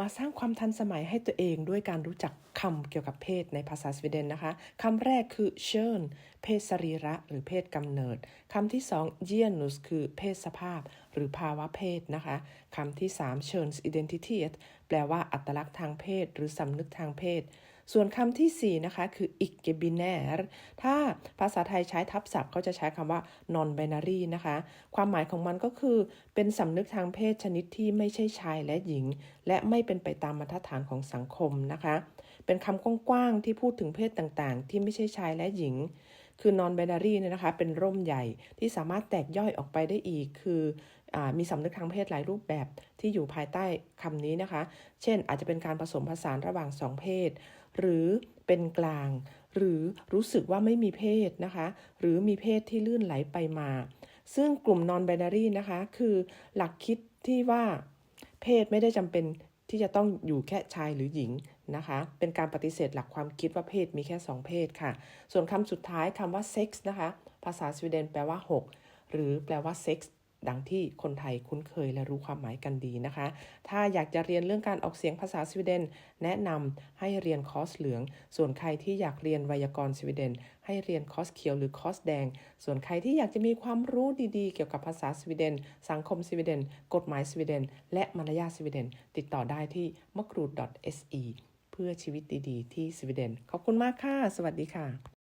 มาสร้างความทันสมัยให้ตัวเองด้วยการรู้จักคำเกี่ยวกับเพศในภาษาสวีเดนนะคะคำแรกคือเชิญเพศสรีระหรือเพศกำเนิดคำที่สองเจียนุสคือเพศสภาพ หรือภาวะเพศนะคะคำที่สามเชิญ identitet แปลว่าอัตลักษณ์ทางเพศ หรือสำนึกทางเพศ ส่วนคำที่ 4 นะคะคือ icke binär ถ้าภาษาไทยใช้ทับศัพท์ก็จะใช้คำว่า non binary นะคะ ความหมายของมันก็คือ เป็นสำนึกทางเพศชนิดที่ไม่ใช่ชายและหญิง และไม่เป็นไปตามมาตรฐานของสังคมนะคะ เป็นคำกว้างๆที่พูดถึงเพศต่างๆ ที่ไม่ใช่ชายและหญิง คือ non binary เนี่ยนะคะ เป็นร่มใหญ่ที่สามารถแตกย่อยออกไปได้อีก คืออมีสำนึกทางเพศหลายรูปแบบที่อยู่ภายใต้คำนี้นะคะ เช่น อาจจะเป็นการผสมผสานระหว่างสองเพศ หรือเป็นกลาง หรือรู้สึกว่าไม่มีเพศนะคะ หรือมีเพศที่ลื่นไหลไปมา ซึ่งกลุ่ม non binary นะคะ คือหลักคิดที่ว่าเพศไม่ได้จำเป็น ที่จะต้องอยู่แค่ชายหรือหญิงนะคะ เป็นการปฏิเสธหลักความคิดว่าเพศมีแค่ 2 เพศค่ะ ส่วนคำสุดท้ายคำว่า sex นะคะ ภาษาสวีเดนแปลว่า 6 หรือแปลว่า sex ดังที่คนไทยคุ้นเคยและรู้ความหมายกันดีนะคะ ถ้าอยากจะเรียนเรื่องการออกเสียงภาษาสวีเดน แนะนำให้เรียนคอร์สเหลือง ส่วนใครที่อยากเรียนไวยากรณ์สวีเดน ให้เรียนคอร์สเขียวหรือคอร์สแดง ส่วนใครที่อยากจะมีความรู้ดีๆ เกี่ยวกับภาษาสวีเดน สังคมสวีเดน กฎหมายสวีเดน และมารยาทสวีเดน ติดต่อได้ที่ m a k r u d se เพื่อชีวิตดีๆ ที่สวีเดน ขอบคุณมากค่ะ สวัสดีค่ะ